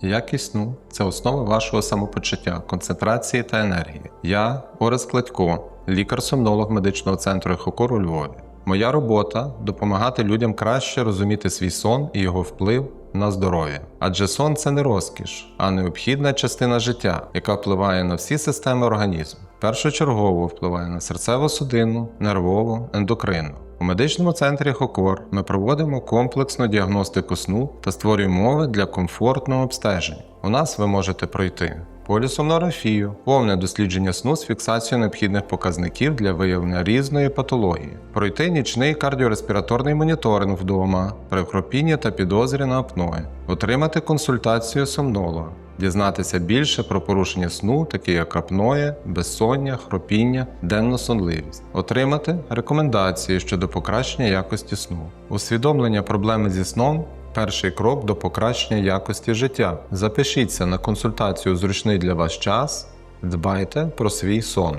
Якість сну це основа вашого самопочуття, концентрації та енергії. Я Орес Кладько, лікар-сомнолог медичного центру Ехокор у Львові. Моя робота допомагати людям краще розуміти свій сон і його вплив на здоров'я. Адже сон це не розкіш, а необхідна частина життя, яка впливає на всі системи організму. Першочергово впливає на серцево-судинну, нервову, ендокринну. У медичному центрі Хокор ми проводимо комплексну діагностику сну та створюємо умови для комфортного обстеження. У нас ви можете пройти полісомнографію, повне дослідження сну з фіксацією необхідних показників для виявлення різної патології, пройти нічний кардіореспіраторний моніторинг вдома при хропінні та підозрі на апної, отримати консультацію сомнолога, дізнатися більше про порушення сну, такі як апноє, безсоння, хропіння, денну сонливість, отримати рекомендації щодо покращення якості сну, усвідомлення проблеми зі сном. Перший крок до покращення якості життя. Запишіться на консультацію зручний для вас час. Дбайте про свій сон.